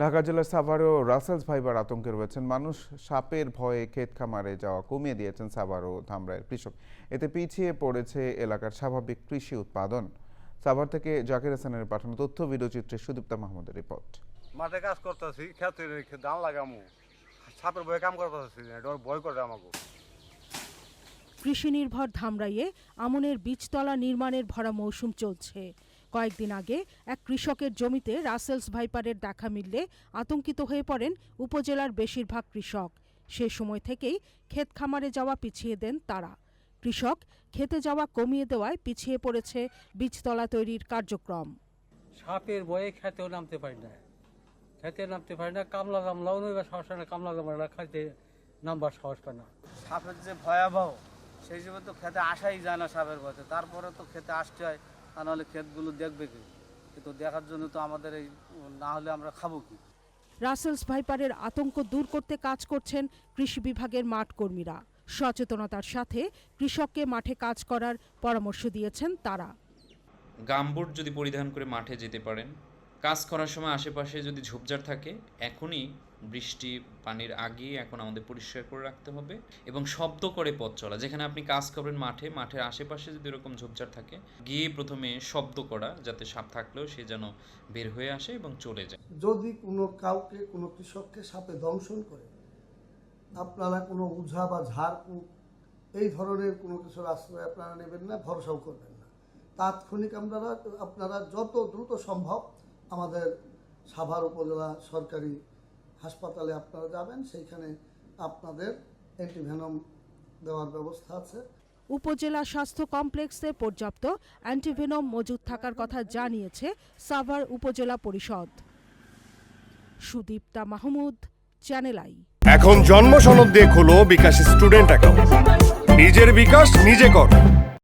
ঢাকা জেলার সাভারেও রাসেলস ফাইবার আতঙ্কে রয়েছেন মানুষ। সাপের ভয়ে ক্ষেত খামারে যাওয়া কমিয়ে দিয়েছেন সাভার ও ধামরাইয়ের কৃষক। এতে পিছিয়ে পড়েছে এলাকার স্বাভাবিক কৃষি উৎপাদন। সাভার থেকে জাকির হাসানের পাঠানো তথ্য ভিডিওচিত্রে সুদীপ্তা মাহমুদের রিপোর্ট। মাঠে কাজ করতেছি খেতে ধান লাগামু। সাপের ভয়ে কাম করতেছি ডর ভয় করে আমাকে। কৃষি নির্ভর ধামরাইয়ে আমনের বীজতলা নির্মাণের ভরা মৌসুম চলছে। কয়েকদিন আগে এক কৃষকের জমিতে রাসেলস ভাইপারের দেখা মিললে আতঙ্কিত হয়ে পড়েন উপজেলার বেশিরভাগ কৃষক। সে সময় থেকেই ক্ষেত খামারে যাওয়া পিছিয়ে দেন তারা। কৃষক খেতে যাওয়া কমিয়ে দেওয়ায় পিছিয়ে পড়েছে বীজতলা তৈরির কার্যক্রম। সাপের বয়ে খেতেও নামতে পারি না। খেতে নামতে পারি না কামলা কামলাও নইবা সাহস না কামলা কামলা খাইতে নামবার সাহস পায় না। সাপের যে ভয়াবহ সেই হিসেবে তো খেতে আসাই যায় না সাপের ভয়তে তারপরে তো খেতে আসতে হয়। তা নাহলে ক্ষেতগুলো দেখবে কি? কিন্তু দেখার জন্য তো আমাদের এই না হলে আমরা খাব কি? রাসেলস ভাইপারের আতঙ্ক দূর করতে কাজ করছেন কৃষি বিভাগের মাঠ কর্মীরা। সচেতনতার সাথে কৃষককে মাঠে কাজ করার পরামর্শ দিয়েছেন তারা। গামবুট যদি পরিধান করে মাঠে যেতে পারেন কাজ করার সময় আশেপাশে যদি ঝোপঝাড় থাকে, এখনই বৃষ্টি, পানির আগে এখন আমাদের পরিষ্কার করে রাখতে হবে এবং শব্দ করে পথ চলা। যেখানে আপনি কাজ করবেন মাঠে, মাঠের আশেপাশে যদি এরকম ঝোপঝাড় থাকে, গিয়ে প্রথমে শব্দ করা যাতে সাপ থাকলেও সে যেন বের হয়ে আসে এবং চলে যায়। যদি কোনো কাউকে, কোনো কৃষককে সাপে দংশন করে, আপনারা কোনো উঝা বা ঝাড়ফুঁক এই ধরনের কোনো কিছুর আশ্রয় আপনারা নেবেন না, ভরসাও করবেন না। তাৎক্ষণিক আপনারা আপনারা যত দ্রুত সম্ভব আমাদের সাভার উপজেলা সরকারি হাসপাতালে আপনারা যাবেন সেইখানে আপনাদের অ্যান্টিভেনম দেওয়ার ব্যবস্থা আছে। উপজেলা স্বাস্থ্য কমপ্লেক্সে পর্যাপ্ত অ্যান্টিভেনম মজুদ থাকার কথা জানিয়েছে সাভার উপজেলা পরিষদ। Sudipta Mahmud channel I. এখন জন্ম সনদ দিয়ে খোলো বিকাশ স্টুডেন্ট অ্যাকাউন্ট। নিজের বিকাশ নিজে কর।